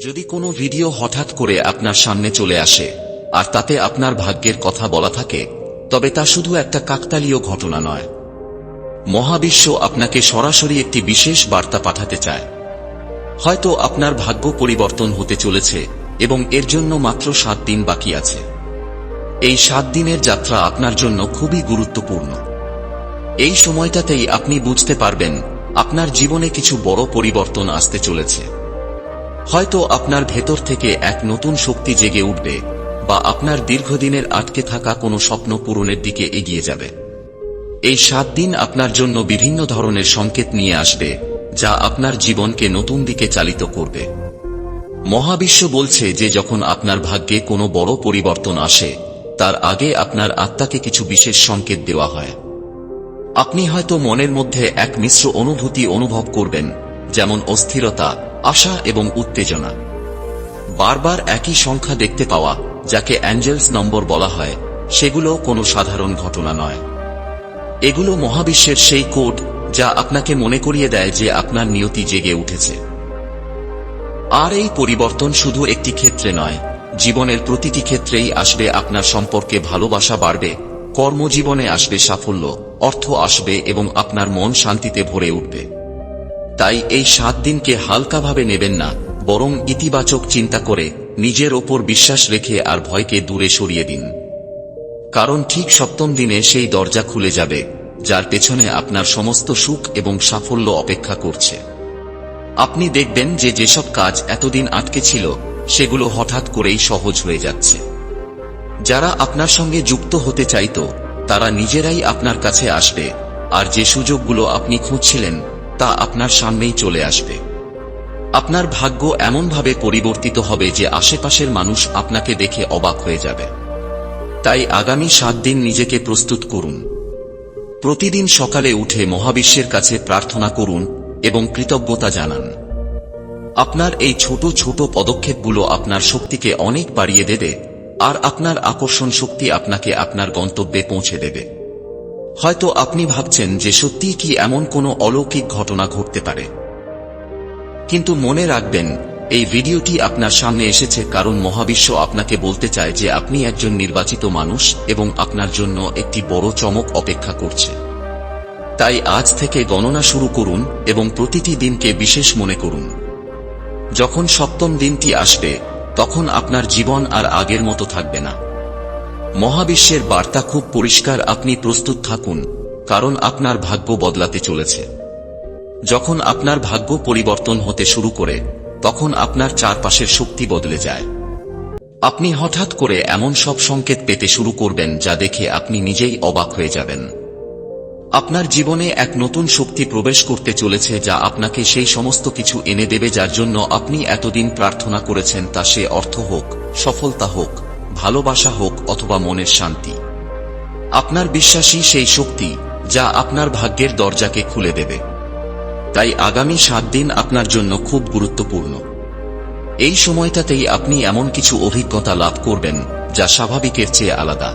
যদি কোনো ভিডিও হঠাৎ করে আপনার সামনে চলে আসে, আর তাতে আপনার ভাগ্যের কথা বলা থাকে, তবে তা শুধু একটা কাকতালীয় ঘটনা নয়। মহাবিশ্ব আপনাকে সরাসরি একটি বিশেষ বার্তা পাঠাতে চায়। হয়তো আপনার ভাগ্য পরিবর্তন হতে চলেছে, এবং এর জন্য মাত্র সাত দিন বাকি আছে। এই সাত দিনের যাত্রা আপনার জন্য খুবই গুরুত্বপূর্ণ। এই সময়টাতেই আপনি বুঝতে পারবেন, আপনার জীবনে কিছু বড় পরিবর্তন আসতে চলেছে। হয়তো আপনার ভেতর থেকে এক নতুন শক্তি জেগে উঠবে, বা আপনার দীর্ঘদিনের আটকে থাকা কোনো স্বপ্ন পূরণের দিকে এগিয়ে যাবে। এই সাত দিন আপনার জন্য বিভিন্ন ধরনের সংকেত নিয়ে আসবে, যা আপনার জীবনকে নতুন দিকে চালিত করবে। মহাবিশ্ব বলছে যে যখন আপনার ভাগ্যে কোনো বড় পরিবর্তন আসে, তার আগে আপনার আত্মাকে কিছু বিশেষ সংকেত দেওয়া হয়। আপনি হয়তো মনের মধ্যে এক মিশ্র অনুভূতি অনুভব করবেন, যেমন অস্থিরতা আশা এবং উত্তেজনা। বারবার একই সংখ্যা দেখতে পাওয়া, যাকে অ্যাঞ্জেলস নম্বর বলা হয়, সেগুলো কোনো সাধারণ ঘটনা নয়। এগুলো মহাবিশ্বের সেই কোড যা আপনাকে মনে করিয়ে দেয় যে আপনার নিয়তি জেগে উঠেছে। আর এই পরিবর্তন শুধু একটি ক্ষেত্রে নয়, জীবনের প্রতিটি ক্ষেত্রেই আসবে আপনার সম্পর্কে ভালোবাসা বাড়বে, কর্মজীবনে আসবে সাফল্য, অর্থ আসবে এবং আপনার মন শান্তিতে ভরে উঠবে। তাই এই সাত দিনকে হালকাভাবে নেবেন না, বরং ইতিবাচক চিন্তা করে নিজের ওপর বিশ্বাস রেখে আর ভয়কে দূরে সরিয়ে দিন। কারণ ঠিক সপ্তম দিনে সেই দরজা খুলে যাবে, যার পেছনে আপনার সমস্ত সুখ এবং সাফল্য অপেক্ষা করছে। আপনি দেখবেন যে যেসব কাজ এতদিন আটকে ছিল, সেগুলো হঠাৎ করেই সহজ হয়ে যাচ্ছে। যারা আপনার সঙ্গে যুক্ত হতে চাইত, তারা নিজেরাই আপনার কাছে আসবে, আর যে সুযোগগুলো আপনি খুঁজছিলেন তা আপনার সামনেই চলে আসবে। আপনার ভাগ্য এমনভাবে পরিবর্তিত হবে যে আশেপাশের মানুষ আপনাকে দেখে অবাক হয়ে যাবে। তাই আগামী সাত দিন নিজেকে প্রস্তুত করুন। প্রতিদিন সকালে উঠে মহাবিশ্বের কাছে প্রার্থনা করুন এবং কৃতজ্ঞতা জানান। আপনার এই ছোট ছোট পদক্ষেপগুলো আপনার শক্তিকে অনেক বাড়িয়ে দেবে আর আপনার আকর্ষণ শক্তি আপনাকে আপনার গন্তব্যে পৌঁছে দেবে। হয়তো আপনি ভাবছেন যে সত্যিই কি এমন কোনো অলৌকিক ঘটনা ঘটতে পারে। কিন্তু মনে রাখবেন, এই ভিডিওটি আপনার সামনে এসেছে কারণ মহাবিশ্ব আপনাকে বলতে চায় যে আপনি একজন নির্বাচিত মানুষ এবং আপনার জন্য একটি বড় চমক অপেক্ষা করছে। তাই আজ থেকে গণনা শুরু করুন এবং প্রতিটি দিনকে বিশেষ মনে করুন। যখন সপ্তম দিনটি আসবে, তখন আপনার জীবন আর আগের মতো থাকবে না। মহাবিশ্বের বার্তা খুব পরিষ্কার, আপনি প্রস্তুত থাকুন, কারণ আপনার ভাগ্য বদলাতে চলেছে। যখন আপনার ভাগ্য পরিবর্তন হতে শুরু করে, তখন আপনার চারপাশের শক্তি বদলে যায়। আপনি হঠাৎ করে এমন সব সংকেত পেতে শুরু করবেন যা দেখে আপনি নিজেই অবাক হয়ে যাবেন। আপনার জীবনে এক নতুন শক্তি প্রবেশ করতে চলেছে যা আপনাকে সেই সমস্ত কিছু এনে দেবে যার জন্য আপনি এতদিন প্রার্থনা করেছেন তা সে অর্থ হোক, সফলতা হোক ভালোবাসা হোক অথবা মনের শান্তি। আপনার বিশ্বাসই সেই শক্তি যা আপনার ভাগ্যের দরজাকে খুলে দেবে। তাই আগামী সাত দিন আপনার জন্য খুব গুরুত্বপূর্ণ। এই সময়টাতেই আপনি এমন কিছু অভিজ্ঞতা লাভ করবেন যা স্বাভাবিকের চেয়ে আলাদা।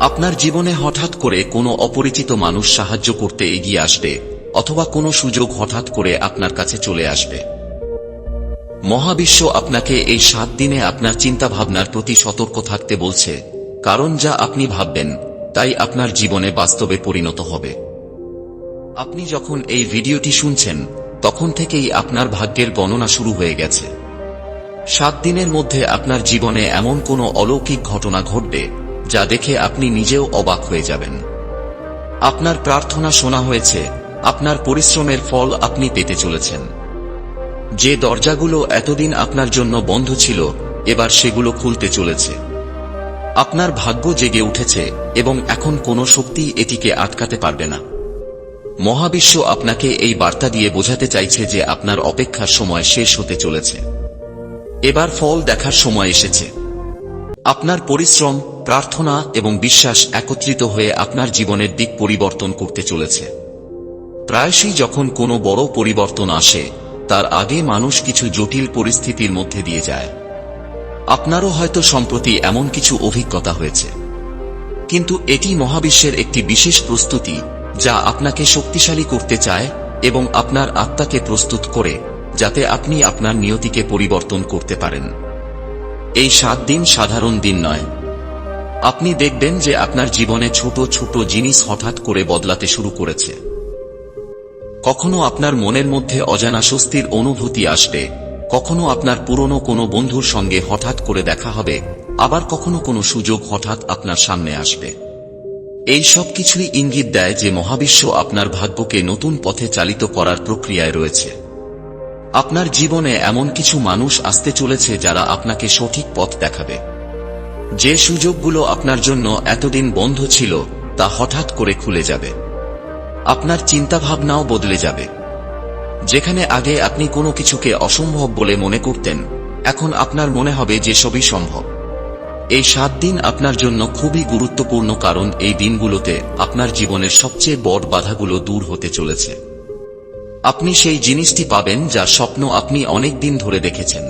আপনার জীবনে হঠাৎ করে কোনো অপরিচিত মানুষ সাহায্য করতে এগিয়ে আসবে অথবা কোনো সুযোগ হঠাৎ করে আপনার কাছে চলে আসবে। মহাবিশ্ব আপনাকে এই সাত দিনে আপনার চিন্তাভাবনার প্রতি সতর্ক থাকতে বলছে, কারণ যা আপনি ভাববেন, তাই আপনার জীবনে বাস্তবে পরিণত হবে। আপনি যখন এই ভিডিওটি শুনছেন, তখন থেকেই আপনার ভাগ্যের গণনা শুরু হয়ে গেছে। সাত দিনের মধ্যে আপনার জীবনে এমন কোনো অলৌকিক ঘটনা ঘটবে, যা দেখে আপনি নিজেও অবাক হয়ে যাবেন। আপনার প্রার্থনা শোনা হয়েছে, আপনার পরিশ্রমের ফল আপনি পেতে চলেছেন। যে দরজাগুলো এতদিন আপনার জন্য বন্ধ ছিল, এবার সেগুলো খুলতে চলেছে। আপনার ভাগ্য জেগে উঠেছে এবং এখন কোনো শক্তি এটিকে আটকাতে পারবে না। মহাবিশ্ব আপনাকে এই বার্তা দিয়ে বোঝাতে চাইছে যে আপনার অপেক্ষার সময় শেষ হতে চলেছে। এবার ফল দেখার সময় এসেছে। আপনার পরিশ্রম, প্রার্থনা এবং বিশ্বাস একত্রিত হয়ে আপনার জীবনের দিক পরিবর্তন করতে চলেছে। প্রায়শই যখন কোনো বড় পরিবর্তন আসে তার আগে মানুষ কিছু জটিল পরিস্থিতির মধ্যে দিয়ে যায়। আপনারও হয়তো সম্প্রতি এমন কিছু অভিজ্ঞতা হয়েছে। কিন্তু এটি মহাবিশ্বের একটি বিশেষ প্রস্তুতি যা আপনাকে শক্তিশালী করতে চায় এবং আপনার আত্মাকে প্রস্তুত করে, যাতে আপনি আপনার নিয়তিকে পরিবর্তন করতে পারেন। এই সাত দিন সাধারণ দিন নয়। আপনি দেখবেন যে আপনার জীবনে ছোট ছোট জিনিস হঠাৎ করে বদলাতে শুরু করেছে। কখনো আপনার মনের মধ্যে অজানা স্বস্তির অনুভূতি আসবে, কখনো আপনার পুরনো কোনো বন্ধুর সঙ্গে হঠাৎ করে দেখা হবে, আবার কখনো কোনো সুযোগ হঠাৎ আপনার সামনে আসবে। এই সব কিছুই ইঙ্গিত দেয় যে মহাবিশ্ব আপনার ভাগ্যকে নতুন পথে চালিত করার প্রক্রিয়ায় রয়েছে। আপনার জীবনে এমন কিছু মানুষ আসতে চলেছে যারা আপনাকে সঠিক পথ দেখাবে। যে সুযোগগুলো আপনার জন্য এতদিন বন্ধ ছিল, তা হঠাৎ করে খুলে যাবে। আপনার চিন্তাভাবনাও বদলে যাবে। যেখানে আগে আপনি কোনো কিছুকে অসম্ভব বলে মনে করতেন, এখন আপনার মনে হবে যে সবই সম্ভব। এই সাত দিন আপনার জন্য খুবই গুরুত্বপূর্ণ কারণ এই দিনগুলোতে আপনার জীবনের সবচেয়ে বড় বাধাগুলো দূর হতে চলেছে। আপনি সেই জিনিসটি পাবেন যার স্বপ্ন আপনি অনেক দিন ধরে দেখেছেন।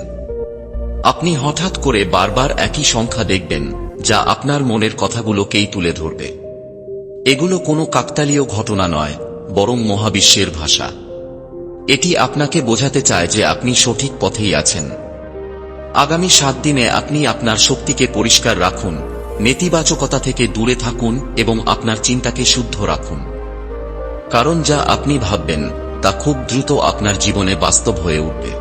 আপনি হঠাৎ করে বারবার একই সংখ্যা দেখবেন, যা আপনার মনের কথাগুলোকেই তুলে ধরবে। এগুলো কোনো কাকতালীয় ঘটনা নয়, বরং মহাবিশ্বের ভাষা। এটি আপনাকে বোঝাতে চায় যে আপনি সঠিক পথেই আছেন। আগামী সাত দিনে আপনি আপনার শক্তিকে পরিষ্কার রাখুন, নেতিবাচকতা থেকে দূরে থাকুন এবং আপনার চিন্তাকে শুদ্ধ রাখুন। কারণ যা আপনি ভাববেন, তা খুব দ্রুত আপনার জীবনে বাস্তব হয়ে উঠবে।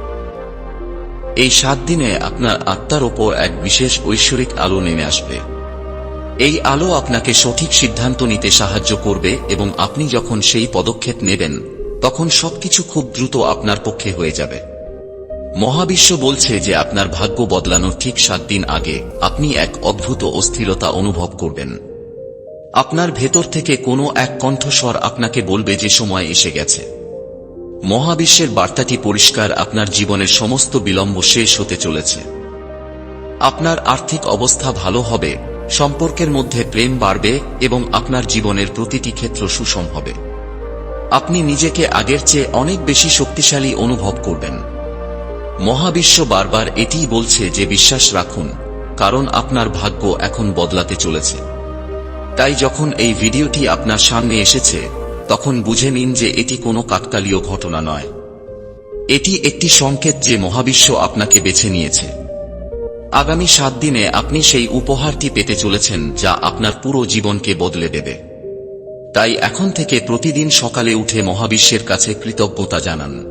এই সাত দিনে আপনার আত্মার ওপর এক বিশেষ ঐশ্বরিক আলো নেমে আসবে। এই আলো আপনাকে সঠিক সিদ্ধান্ত নিতে সাহায্য করবে এবং আপনি যখন সেই পদক্ষেপ নেবেন, তখন সবকিছু খুব দ্রুত আপনার পক্ষে হয়ে যাবে। মহাবিশ্ব বলছে যে আপনার ভাগ্য বদলানোর ঠিক সাত দিন আগে আপনি এক অদ্ভুত অস্থিরতা অনুভব করবেন। আপনার ভেতর থেকে কোনো এক কণ্ঠস্বর আপনাকে বলবে যে সময় এসে গেছে। মহাবিশ্বের বার্তাটি পরিষ্কার আপনার জীবনের সমস্ত বিলম্ব শেষ হতে চলেছে। আপনার আর্থিক অবস্থা ভালো হবে সম্পর্কের মধ্যে প্রেম বাড়বে এবং আপনার জীবনের প্রতিটি ক্ষেত্র সুষম হবে। আপনি নিজেকে আগের চেয়ে অনেক বেশি শক্তিশালী অনুভব করবেন। মহাবিশ্ব বারবার এটিই বলছে যে বিশ্বাস রাখুন, কারণ আপনার ভাগ্য এখন বদলাতে চলেছে। তাই যখন এই ভিডিওটি আপনার সামনে এসেছে, তখন বুঝে নিন যে এটি কোনো কাকতালীয় ঘটনা নয়। এটি একটি সংকেত যে মহাবিশ্ব আপনাকে বেছে নিয়েছে। আগামী সাত দিনে আপনি সেই উপহারটি পেতে চলেছেন যা আপনার পুরো জীবনকে বদলে দেবে। তাই এখন থেকে প্রতিদিন সকালে উঠে মহাবিশ্বের কাছে কৃতজ্ঞতা জানান।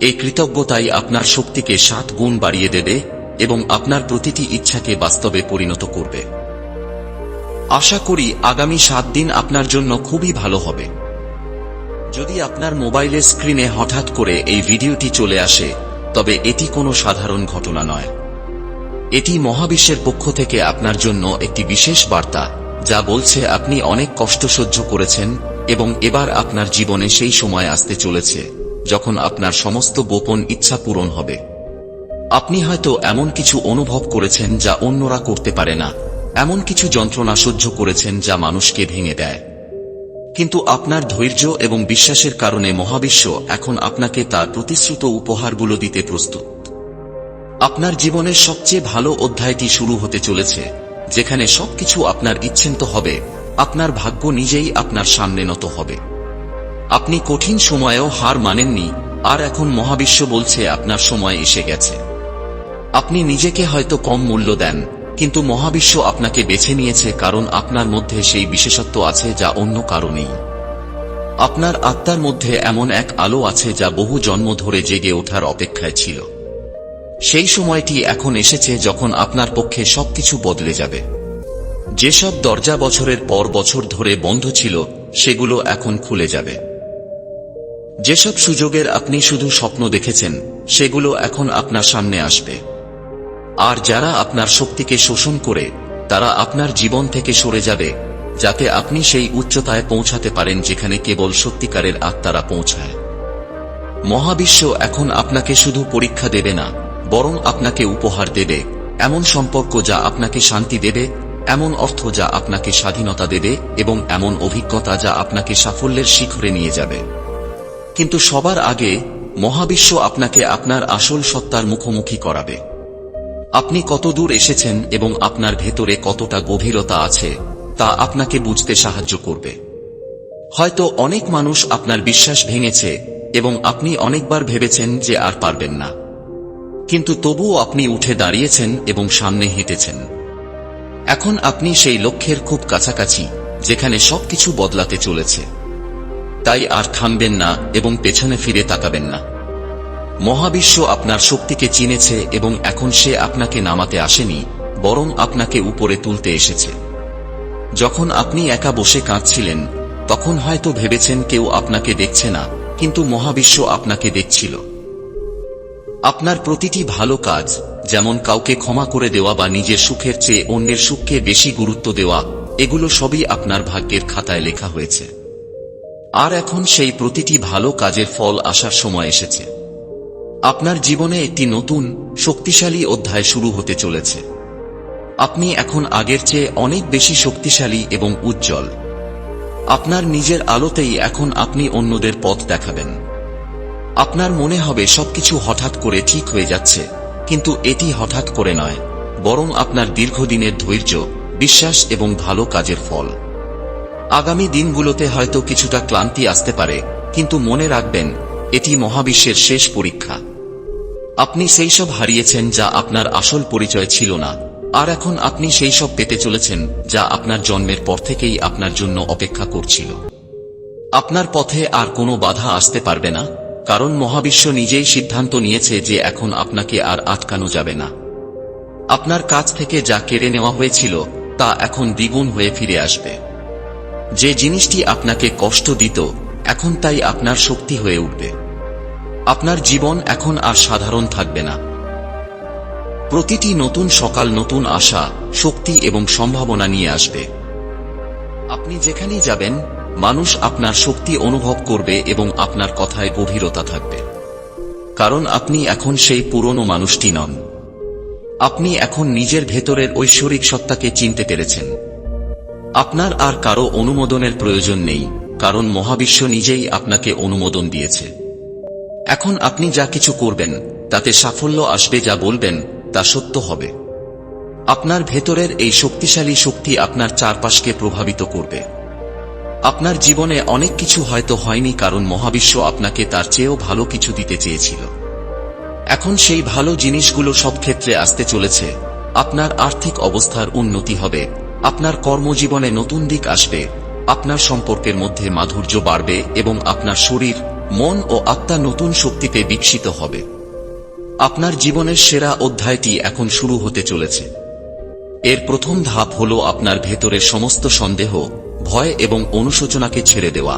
এই কৃতজ্ঞতাই আপনার শক্তিকে সাত গুণ বাড়িয়ে দেবে এবং আপনার প্রতিটি ইচ্ছাকে বাস্তবে পরিণত করবে। আশা করি আগামী সাত দিন আপনার জন্য খুবই ভালো হবে। যদি আপনার মোবাইলের স্ক্রিনে হঠাৎ করে এই ভিডিওটি চলে আসে, তবে এটি কোনো সাধারণ ঘটনা নয়। এটি মহাবিশ্বের পক্ষ থেকে আপনার জন্য একটি বিশেষ বার্তা, যা বলছে আপনি অনেক কষ্ট সহ্য করেছেন এবং এবার আপনার জীবনে সেই সময় আসতে চলেছে, যখন আপনার সমস্ত গোপন ইচ্ছা পূরণ হবে। আপনি হয়তো এমন কিছু অনুভব করেছেন যা অন্যরা করতে পারে না, এমন কিছু যন্ত্রণা সহ্য করেছেন যা মানুষকে ভেঙে দেয়। কিন্তু আপনার ধৈর্য এবং বিশ্বাসের কারণে মহাবিশ্ব এখন আপনাকে তার প্রতিশ্রুত উপহারগুলো দিতে প্রস্তুত। আপনার জীবনের সবচেয়ে ভালো অধ্যায়টি শুরু হতে চলেছে, যেখানে সবকিছু আপনার ইচ্ছেন্ত হবে, আপনার ভাগ্য নিজেই আপনার সামনে নত হবে। আপনি কঠিন সময়েও হার মানেননি, আর এখন মহাবিশ্ব বলছে আপনার সময় এসে গেছে। আপনি নিজেকে হয়তো কম মূল্য দেন, কিন্তু মহাবিশ্ব আপনাকে বেছে নিয়েছে কারণ আপনার মধ্যে সেই বিশেষত্ব আছে যা অন্য কারণেই। আপনার আত্মার মধ্যে এমন এক আলো আছে যা বহু জন্ম ধরে জেগে ওঠার অপেক্ষায় ছিল। সেই সময়টি এখন এসেছে যখন আপনার পক্ষে সবকিছু বদলে যাবে। যেসব দরজা বছরের পর বছর ধরে বন্ধ ছিল, সেগুলো এখন খুলে যাবে। যেসব সুযোগের আপনি শুধু স্বপ্ন দেখেছেন, সেগুলো এখন আপনার সামনে আসবে। আর যারা আপনার শক্তিকে শোষণ করে, তারা আপনার জীবন থেকে সরে যাবে, যাতে আপনি সেই উচ্চতায় পৌঁছাতে পারেন যেখানে কেবল সত্যিকারের আত্মারা পৌঁছায়। মহাবিশ্ব এখন আপনাকে শুধু পরীক্ষা দেবে না বরং আপনাকে উপহার দেবে। এমন সম্পর্ক যা আপনাকে শান্তি দেবে, এমন অর্থ যা আপনাকে স্বাধীনতা দেবে এবং এমন অভিজ্ঞতা যা আপনাকে সাফল্যের শিখরে নিয়ে যাবে। কিন্তু সবার আগে মহাবিশ্ব আপনাকে আপনার আসল সত্তার মুখোমুখি করাবে। আপনি কত দূর এসেছেন এবং আপনার ভেতরে কতটা গভীরতা আছে, তা আপনাকে বুঝতে সাহায্য করবে। হয়তো অনেক মানুষ আপনার বিশ্বাস ভেঙেছে এবং আপনি অনেকবার ভেবেছেন যে আর পারবেন না। কিন্তু তবুও আপনি উঠে দাঁড়িয়েছেন এবং সামনে হেঁটেছেন। এখন আপনি সেই লক্ষ্যের খুব কাছাকাছি, যেখানে সবকিছু বদলাতে চলেছে। তাই আর থামবেন না এবং পেছনে ফিরে তাকাবেন না। মহাবিশ্ব আপনার শক্তিকে চিনেছে এবং এখন সে আপনাকে নামাতে আসেনি, বরং আপনাকে উপরে তুলতে এসেছে। যখন আপনি একা বসে কাঁদছিলেন, তখন হয়তো ভেবেছেন কেউ আপনাকে দেখছে না, কিন্তু মহাবিশ্ব আপনাকে দেখছিল। আপনার প্রতিটি ভালো কাজ, যেমন কাউকে ক্ষমা করে দেওয়া বা নিজের সুখের চেয়ে অন্যের সুখকে বেশি গুরুত্ব দেওয়া, এগুলো সবই আপনার ভাগ্যের খাতায় লেখা হয়েছে। আর এখন সেই প্রতিটি ভালো কাজের ফল আসার সময় এসেছে। আপনার জীবনে একটি নতুন, শক্তিশালী অধ্যায় শুরু হতে চলেছে। আপনি এখন আগের চেয়ে অনেক বেশি শক্তিশালী এবং উজ্জ্বল। আপনার নিজের আলোতেই এখন আপনি অন্যদের পথ দেখাবেন। আপনার মনে হবে সবকিছু হঠাৎ করে ঠিক হয়ে যাচ্ছে, কিন্তু এটি হঠাৎ করে নয়, বরং আপনার দীর্ঘদিনের ধৈর্য, বিশ্বাস এবং ভালো কাজের ফল। আগামী দিনগুলোতে হয়তো কিছুটা ক্লান্তি আসতে পারে, কিন্তু মনে রাখবেন, এটি মহাবিশ্বের শেষ পরীক্ষা। আপনি সেই সব হারিয়েছেন যা আপনার আসল পরিচয় ছিল না, আর এখন আপনি সেই সব পেতে চলেছেন যা আপনার জন্মের পর থেকেই আপনার জন্য অপেক্ষা করছিল। আপনার পথে আর কোনো বাধা আসতে পারবে না। কারণ মহাবিশ্ব নিজেই সিদ্ধান্ত নিয়েছে যে এখন আপনাকে আর আটকানো যাবে না। আপনার কাছ থেকে যা কেড়ে নেওয়া হয়েছিল, তা এখন দ্বিগুণ হয়ে ফিরে আসবে। যে জিনিসটি আপনাকে কষ্ট দিত, এখন তাই আপনার শক্তি হয়ে উঠবে। আপনার জীবন এখন আর সাধারণ থাকবে না। প্রতিটি নতুন সকাল, নতুন আশা, শক্তি এবং সম্ভাবনা নিয়ে আসবে। আপনি যেখানেই যাবেন মানুষ আপনার শক্তি অনুভব করবে এবং আপনার কথায় গভীরতা থাকবে। কারণ আপনি এখন সেই পুরনো মানুষটি নন। আপনি এখন নিজের ভেতরের ঐশ্বরিক সত্তাকে চিনতে পেরেছেন। আপনার আর কারও অনুমোদনের প্রয়োজন নেই, কারণ মহাবিশ্ব নিজেই আপনাকে অনুমোদন দিয়েছে। এখন আপনি যা কিছু করবেন, তাতে সাফল্য আসবে যা বলবেন, তা সত্য হবে। আপনার ভেতরের এই শক্তিশালী শক্তি আপনার চারপাশকে প্রভাবিত করবে। আপনার জীবনে অনেক কিছু হয়তো হয়নি কারণ মহাবিশ্ব আপনাকে তার চেয়েও ভালো কিছু দিতে চেয়েছিল। এখন সেই ভালো জিনিসগুলো সব ক্ষেত্রে আসতে চলেছে। আপনার আর্থিক অবস্থার উন্নতি হবে। আপনার কর্মজীবনে নতুন দিক আসবে। আপনার সম্পর্কের মধ্যে মাধুর্য বাড়বে এবং আপনার শরীর, মন ও আত্মা নতুন শক্তিতে বিকশিত হবে। আপনার জীবনের সেরা অধ্যায়টি এখন শুরু হতে চলেছে। এর প্রথম ধাপ হল আপনার ভেতরের সমস্ত সন্দেহ ভয় এবং অনুশোচনাকে ছেড়ে দেওয়া।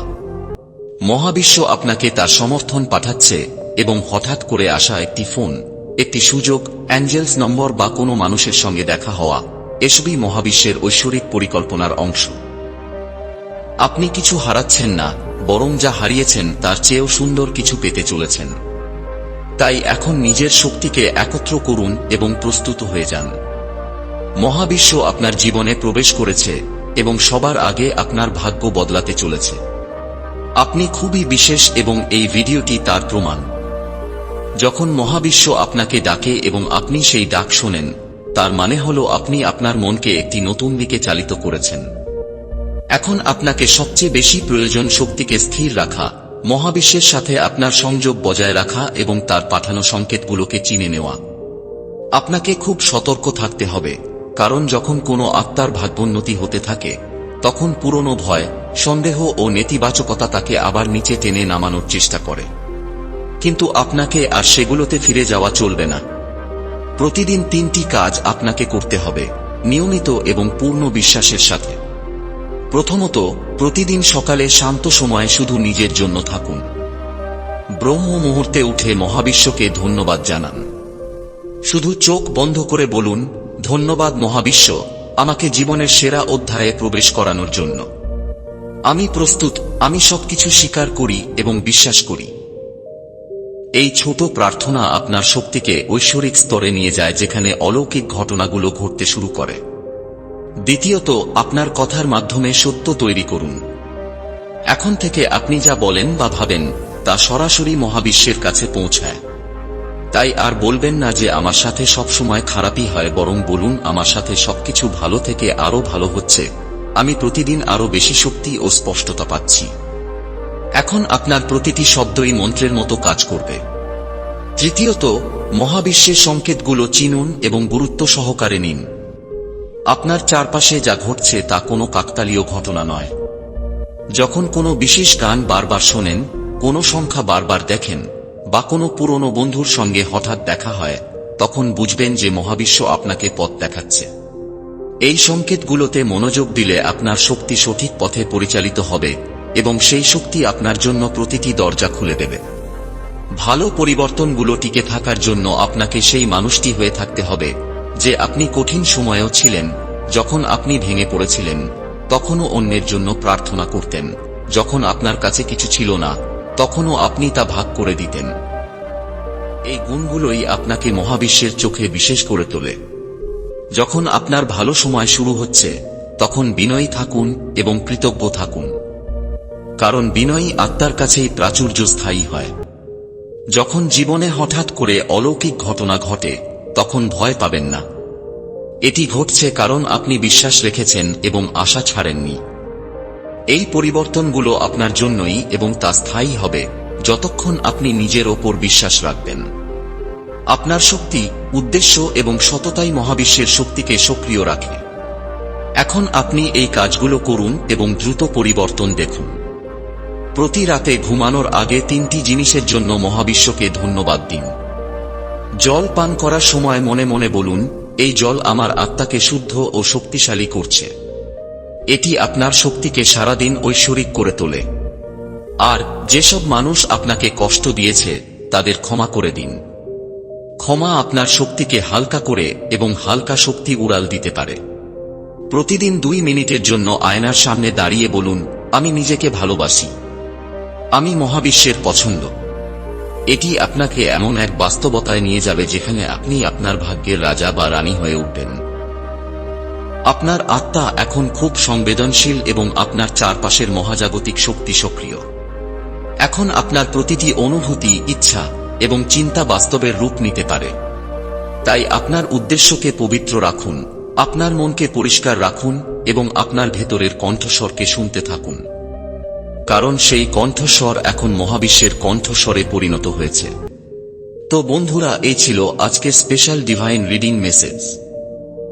মহাবিশ্ব আপনাকে তার সমর্থন পাঠাচ্ছে এবং হঠাৎ করে আসা একটি ফোন, একটি সুযোগ, অ্যাঞ্জেলস নম্বর বা কোনো মানুষের সঙ্গে দেখা হওয়া, এসবই মহাবিশ্বের ঐশ্বরিক পরিকল্পনার অংশ। আপনি কিছু হারাচ্ছেন না, বরং যা হারিয়েছেন তার চেয়েও সুন্দর কিছু পেতে চলেছেন। তাই এখন নিজের শক্তিকে একত্র করুন এবং প্রস্তুত হয়ে যান। মহাবিশ্ব আপনার জীবনে প্রবেশ করেছে এবং সবার আগে আপনার ভাগ্য বদলাতে চলেছে। আপনি খুবই বিশেষ এবং এই ভিডিওটি তার প্রমাণ। যখন মহাবিশ্ব আপনাকে ডাকে এবং আপনি সেই ডাক শোনেন, তার মানে হল আপনি আপনার মনকে একটি নতুন দিকে চালিত করেছেন। এখন আপনাকে সবচেয়ে বেশি প্রয়োজন শক্তিকে স্থির রাখা, মহাবিশ্বের সাথে আপনার সংযোগ বজায় রাখা এবং তার পাঠানো সংকেতগুলোকে চিনে নেওয়া। আপনাকে খুব সতর্ক থাকতে হবে। কারণ যখন কোনো আত্মার ভাগ্যোন্নতি হতে থাকে, তখন পুরনো ভয়, সন্দেহ ও নেতিবাচকতা তাকে আবার নিচে টেনে নামানোর চেষ্টা করে। কিন্তু আপনাকে আর সেগুলোতে ফিরে যাওয়া চলবে না। প্রতিদিন তিনটি কাজ আপনাকে করতে হবে, নিয়মিত এবং পূর্ণ বিশ্বাসের সাথে। প্রথমত, প্রতিদিন সকালে শান্ত সময়ে শুধু নিজের জন্য থাকুন। ব্রহ্ম মুহূর্তে উঠে মহাবিশ্বকে ধন্যবাদ জানান। শুধু চোখ বন্ধ করে বলুন ধন্যবাদ মহাবিশ্ব, আমাকে জীবনের সেরা অধ্যায়ে প্রবেশ করানোর জন্য। আমি প্রস্তুত, আমি সবকিছু স্বীকার করি এবং বিশ্বাস করি। এই ছোট প্রার্থনা আপনার শক্তিকে ঐশ্বরিক স্তরে নিয়ে যায় যেখানে অলৌকিক ঘটনাগুলো ঘটতে শুরু করে। দ্বিতীয়ত, আপনার কথার মাধ্যমে সত্য তৈরি করুন। এখন থেকে আপনি যা বলেন বা ভাবেন, তা সরাসরি মহাবিশ্বের কাছে পৌঁছায়। তাই আর বলবেন না যে আমার সাথে সব সময় খারাপই হয়, বরং বলুন আমার সাথে সবকিছু ভালো থেকে আরও ভালো হচ্ছে। আমি প্রতিদিন আরও বেশি শক্তি ও স্পষ্টতা পাচ্ছি। এখন আপনার প্রতিটি শব্দই মন্ত্রের মতো কাজ করবে। তৃতীয়ত, মহাবিশ্বের সংকেতগুলো চিনুন এবং গুরুত্ব সহকারে নিন। আপনার চারপাশে যা ঘটছে তা কোনো কাকতালীয় ঘটনা নয়। যখন কোনো বিশেষ গান বারবার শোনেন, কোনো সংখ্যা বারবার দেখেন বা কোনো পুরনো বন্ধুর সঙ্গে হঠাৎ দেখা হয়, তখন বুঝবেন যে মহাবিশ্ব আপনাকে পথ দেখাচ্ছে। এই সংকেতগুলোতে মনোযোগ দিলে আপনার শক্তি সঠিক পথে পরিচালিত হবে এবং সেই শক্তি আপনার জন্য প্রতিটি দরজা খুলে দেবে। ভালো পরিবর্তনগুলো টিকে থাকার জন্য আপনাকে সেই মানুষটি হয়ে থাকতে হবে যে আপনি কঠিন সময়েও ছিলেন, যখন আপনি ভেঙে পড়েছিলেন, তখনও অন্যের জন্য প্রার্থনা করতেন, যখন আপনার কাছে কিছু ছিল না তখনও আপনি তা ভাগ করে দিতেন। এই গুণগুলোই আপনাকে মহাবিশ্বের চোখে বিশেষ করে তোলে। যখন আপনার ভালো সময় শুরু হচ্ছে, তখন বিনয়ী থাকুন এবং কৃতজ্ঞ থাকুন। কারণ বিনয়ী আত্মার কাছেই প্রাচুর্য স্থায়ী হয়। যখন জীবনে হঠাৎ করে অলৌকিক ঘটনা ঘটে, তখন ভয় পাবেন না। এটি ঘটছে কারণ আপনি বিশ্বাস রেখেছেন এবং আশা ছাড়েননি। এই পরিবর্তনগুলো আপনার জন্যই এবং তা স্থায়ী হবে যতক্ষণ আপনি নিজের ওপর বিশ্বাস রাখবেন। আপনার শক্তি উদ্দেশ্য এবং সততাই মহাবিশ্বের শক্তিকে সক্রিয় রাখে। এখন আপনি এই কাজগুলো করুন এবং দ্রুত পরিবর্তন দেখুন। প্রতি রাতে ঘুমানোর আগে তিনটি জিনিসের জন্য মহাবিশ্বকে ধন্যবাদ দিন। জল পান করার সময় মনে মনে বলুন, এই জল আমার আত্মাকে শুদ্ধ ও শক্তিশালী করছে। এটি আপনার শক্তিকে সারাদিন ঐশ্বরিক করে তোলে। আর যেসব মানুষ আপনাকে কষ্ট দিয়েছে, তাদের ক্ষমা করে দিন। ক্ষমা আপনার শক্তিকে হালকা করে এবং হালকা শক্তি উড়াল দিতে পারে। প্রতিদিন দুই মিনিটের জন্য আয়নার সামনে দাঁড়িয়ে বলুন, আমি নিজেকে ভালোবাসি। আমি মহাবিশ্বের পছন্দ। এটি আপনাকে এমন এক বাস্তবতায় নিয়ে যাবে যেখানে আপনি আপনার ভাগ্যের রাজা বা রানী হয়ে উঠবেন। আপনার আত্মা এখন খুব সংবেদনশীল এবং আপনার চারপাশের মহাজাগতিক শক্তি সক্রিয়। এখন আপনার প্রতিটি অনুভূতি, ইচ্ছা এবং চিন্তা বাস্তবের রূপ নিতে পারে। তাই আপনার উদ্দেশ্যকে পবিত্র রাখুন, আপনার মনকে পরিষ্কার রাখুন এবং আপনার ভেতরের কণ্ঠস্বরকে শুনতে থাকুন। কারণ সেই কণ্ঠস্বর এখন মহাবিশ্বের কণ্ঠস্বরে পরিণত হয়েছে। তো বন্ধুরা, এই ছিল আজকের স্পেশাল ডিভাইন রিডিং মেসেজ।